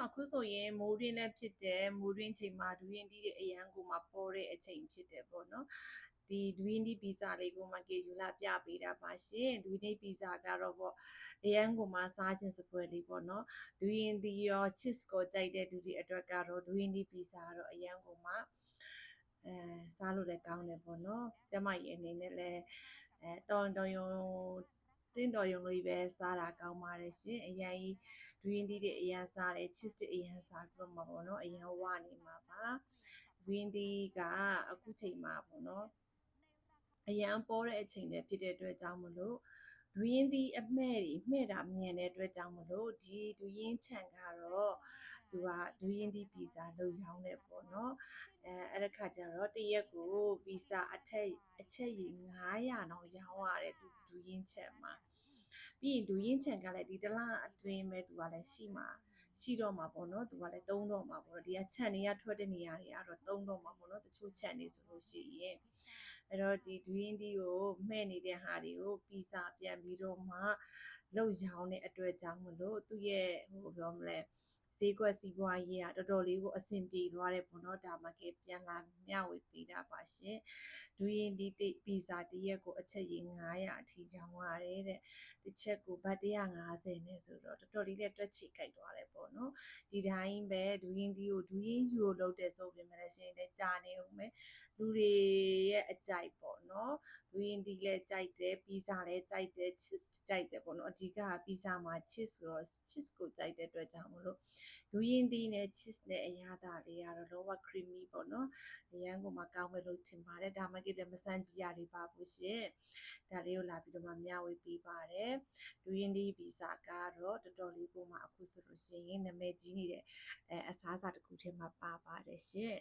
နော်အခုဆိုရင်မိုးရင်းလည်းဖြစ်တယ်မိုးရင်းချိန်မှာဒူရင်တီးတဲ့အရန်ကိုမှပေါ်တဲ့အချိန်ဖြစ်တယ်ပေါ့နော်ဒီဒူရင်တီးပီဇာလေးကိုမှကေယူလာပြပေးတာပါရှင်ဒူရင်တီးပီဇာကတော့ပေါ့အရန်ကိုမှစားခြင်းစပွဲလေးပေါ့နော်ဒူရင်တီးရော cheese ကိုကြိုက်တဲ့လူတွေအတွက်ကတော့ဒူရင်တီးပီဇာကတော့အရန်ကိုမှအဲစားလို့လည်းကောင်းတယ်ပေါ့နော်ကျမကြီးအနေနဲ့လည်းအဲတော်တော်ရုံ တင်းတော်ရုံလေးပဲစားတာကောင်းပါတယ်ရှင်အရင်ကြီး green tea တွေအရင်စားတယ် cheese တွေအရင်စားကြတော့မှာပေါ့နော်အရင်ဝနေမှာပါ green tea ကအခုချိန်မှာပေါ့နော်အရန်ပေါ်တဲ့အချိန်လည်းဖြစ်တဲ့အတွက်ကြောင့်မလို့ ဒူရင်ဒီအမဲ့တွေမှဲ့တာမြန်တဲ့အတွက်ကြောင့်မလို့ဒီဒူရင်ချန်ကတော့သူကဒူရင်ဒီပီဇာလောက်ရောင်းတယ်ပေါ့နော်အဲအဲ့ဒါခါကျတော့တရက်ကိုပီဇာအထက်အချက်ကြီး900တော့ရောင်းရတယ်သူဒူရင်ချန်မှာပြီးရင်ဒူရင်ချန်ကလည်းဒီတစ်လအတွင်းပဲသူကလည်းရှိမှာရှိတော့မှာပေါ့နော်သူကလည်းတုံးတော့မှာပေါ့ဒီကချန်တွေကထွက်တဲ့နေရာတွေကတော့တုံးတော့မှာပေါ့နော်တချို့ချန်တွေဆိုလို့ရှိရင် အဲ့တော့ဒီဒူရင်ဒီကိုမှဲ့နေတဲ့ဟာတွေကိုပီဇာပြန်ပြီးတော့မှလောက်ရောင်းတဲ့အတွက်ကြောင့်မလို့သူ့ရဲ့ဟိုပြောမလဲ ဈေးကွက်စီးပွားရေးကတော်တော်လေးကိုအဆင်ပြေသွားတယ်ပေါ့နော်ဒါမှကပြန်လာမျှဝေပေးတာပါရှင်ဒူရင်ဒီတိပီဇာတရက်ကိုအချက်ရေ900အထိရောင်းရတယ်တဲ့တစ်ချက်ကိုဘတ်150နဲ့ဆိုတော့တော်တော်လေးလည်းတွက်ချီကြိုက်သွားတယ်ပေါ့နော်ဒီတိုင်းပဲဒူရင်ဒီကိုဒူရင်ယူကိုလုပ်တဲ့ဆိုပြင်မဲ့လည်းရှင်လည်းကြာနေဦးမယ်လူတွေရဲ့အကြိုက်ပေါ့နော်ဒူရင်ဒီလည်းကြိုက်တယ်ပီဇာလည်းကြိုက်တယ် cheese ကြိုက်တယ်ပေါ့နော်အဓိကကပီဇာမှာ cheese ဆိုတော့ cheese ကိုကြိုက်တဲ့အတွက်ကြောင့်မလို့ဒူရင်ဒီနဲ့ cheese နဲ့အရသာလေးကတော့လောက creamy ပေါ့နော်အရန်ကိုမှကောင်းမယ်လို့ထင်ပါတယ်ဒါမှကိလည်းမစမ်းကြည့်ရသေးပါဘူးရှင်ဒါလေးကိုလာပြီးတော့မှမျှဝေပေးပါတယ်ဒူရင်ဒီပီဇာကတော့တော်တော်လေးကိုမှအခုဆိုလို့ရှိရင်နာမည်ကြီးနေတဲ့အဲအစားအစာတစ်ခုထဲမှာပါပါတယ်ရှင်